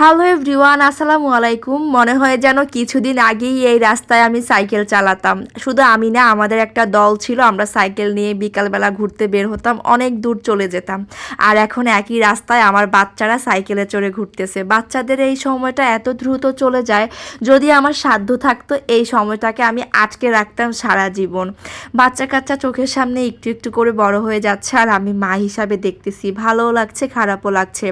Hello everyone, আসসালামু আলাইকুম। মনে হয় যেন কিছুদিন আগেই এই রাস্তায় আমি সাইকেল চালাতাম। শুধু আমি না, আমাদের একটা দল ছিল, আমরা সাইকেল নিয়ে বিকালবেলা ঘুরতে বের হতাম, অনেক দূর চলে যেতাম। আর এখন একই রাস্তায় আমার বাচ্চারা সাইকেলে চড়ে ঘুরতেছে। বাচ্চাদের এই সময়টা এত দ্রুত চলে যায়, যদি আমার সাধ্য থাকতো, এই সময়টাকে আমি আটকে রাখতাম সারা জীবন। বাচ্চা কাচ্চা চোখের সামনে একটু একটু করে বড় হয়ে যাচ্ছে, আর আমি মা হিসাবে দেখতেছি। ভালোও লাগছে, খারাপও লাগছে।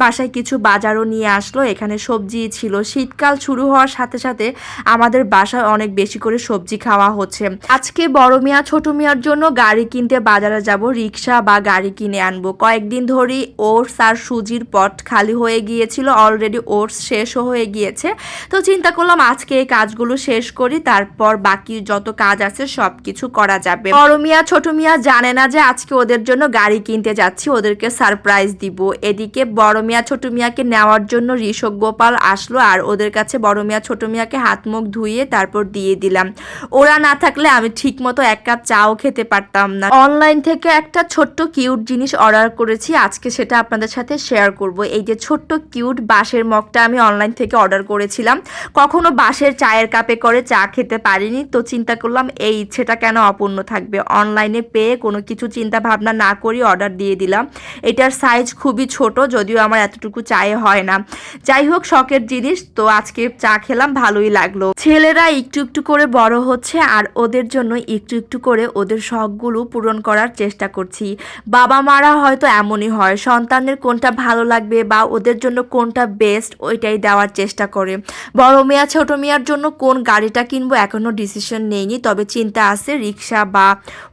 বাসায় কিছু বাজারও নিয়ে আসলো, এখানে সবজি ছিল। শীতকাল শুরু হওয়ার সাথে সাথে আমাদের বাসায় অনেক বেশি করে সবজি খাওয়া হচ্ছে। আজকে বড় মিয়া, ছোট মিয়ার জন্য গাড়ি কিনতে বাজারে যাব, রিক্সা বা গাড়ি কিনে আনব। কয়েকদিন ধরেই ওটস আর সুজির পট খালি হয়ে গিয়েছিল অলরেডি ওটস শেষও হয়ে গিয়েছে। তো চিন্তা করলাম আজকে এই কাজগুলো শেষ করি, তারপর বাকি যত কাজ আছে সব কিছু করা যাবে। বড় মিয়া, ছোট মিয়া জানে না যে আজকে ওদের জন্য গাড়ি কিনতে যাচ্ছি, ওদেরকে সারপ্রাইজ দিব। এদিকে বড় মিয়া, ছোট মিয়াকে নেওয়ার জন্য ঋষভ গোপাল আসলো আর ওদের কাছে বড় মিয়া, ছোট মিয়াকে হাত মুখ ধুইয়ে তারপর দিয়ে দিলাম। ওরা না থাকলে আমি ঠিক মতো এক কাপ চাও খেতে পারতাম না। অনলাইন থেকে একটা ছোট্ট কিউট জিনিস অর্ডার করেছি, আজকে সেটা আপনাদের সাথে শেয়ার করব। এই যে ছোট্ট কিউট বাঁশের মগটা আমি অনলাইন থেকে অর্ডার করেছিলাম। কখনো বাঁশের চায়ের কাপে করে চা খেতে পারিনি, তো চিন্তা করলাম এই ইচ্ছেটা কেন অপূর্ণ থাকবে? অনলাইনে পেয়ে কোনো কিছু চিন্তা ভাবনা না করি অর্ডার দিয়ে দিলাম। এটার সাইজ খুবই ছোট, যদিও আমার এতটুকু চায়ে হয় না। যাই হোক, শখের জিনিস, তো আজকে চা খেলাম, ভালোই লাগল। ছেলেরা একটু একটু করে বড় হচ্ছে, আর ওদের জন্য একটু একটু করে ওদের শখগুলো পূরণ করার চেষ্টা করছি। বাবা মারা হয়তো এমনই হয় সন্তানের কোনটা ভালো লাগবে বা ওদের জন্য কোনটা বেস্ট ওইটাই দেওয়ার চেষ্টা করে। বড় মেয়া, ছোট মেয়ার জন্য কোন গাড়িটা কিনবো এখনও ডিসিশন নেইনি, তবে চিন্তা আছে রিক্সা বা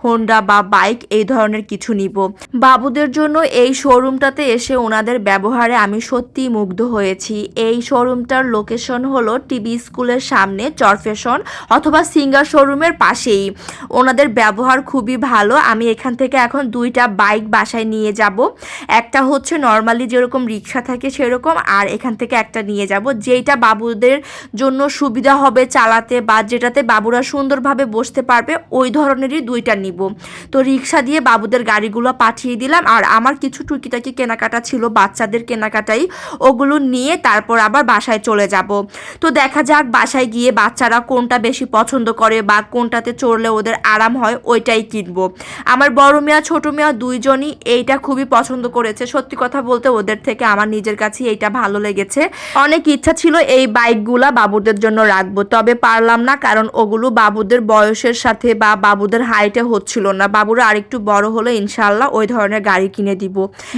হোন্ডা বা বাইক এই ধরনের কিছু নিব। বাবুদের জন্য এই শোরুমটাতে এসে ওনাদের ব্যবহারে আমি সত্যি মুগ্ধ হয়েছি। এই শোরুমটার লোকেশন হলো টিবি স্কুলের সামনে চরফেশন অথবা সিঙ্গার শোরুমের পাশেই। ওনাদের ব্যবহার খুবই ভালো। আমি এখান থেকে এখন দুইটা বাইক বাসায় নিয়ে যাব। একটা হচ্ছে নর্মালি যেরকম রিক্সা থাকে সেরকম আর এখান থেকে একটা নিয়ে যাব। যেইটা বাবুদের জন্য সুবিধা হবে চালাতে বা যেটাতে বাবুরা সুন্দরভাবে বসতে পারবে, ওই ধরনেরই দুইটা নিব। তো রিক্সা দিয়ে বাবুদের গাড়িগুলো পাঠিয়ে দিলাম। আর আমার কিছু টুকিটাকি কেনাকাটা ছিল, বাচ্চাদের কেনাকাটাই। ওগুলো নিয়ে তারপর আবার বাসায় চলে যাব। তো দেখা যাক বাসায় গিয়ে বাচ্চারা কোনটা বেশি পছন্দ করে বা কোনটাতে চড়লে ওদের আরাম হয়, ওইটাই কিনবো। আমার বড় মেয়া, ছোট মেয়া দুইজনই এইটা খুবই পছন্দ করেছে। সত্যি কথা বলতে ওদের থেকে আমার নিজের কাছে এইটা ভালো লেগেছে। অনেক ইচ্ছা ছিল এই বাইকগুলা বাবুদের জন্য রাখব, তবে পারলাম না কারণ ওগুলো বাবুদের বয়সের সাথে বা বাবুদের হাইটে হচ্ছিল না। বাবুরা আরেকটু বড় হলে ইনশাল্লাহ ওই ধরনের গাড়ি কিনে দিব।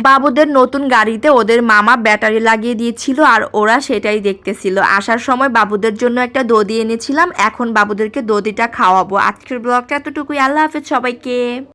বাবুদের নতুন গাড়িতে ওদের মামা ব্যাটারি লাগিয়ে দিয়েছিল আর ওরা সেটাই দেখতেছিল। আসার সময় বাবুদের জন্য একটা দদি এনেছিলাম। এখন বাবুদেরকে দদিটা খাওয়াবো। আজকের ব্লগটা এতটুকুই। আল্লাহ হাফেজ সবাইকে।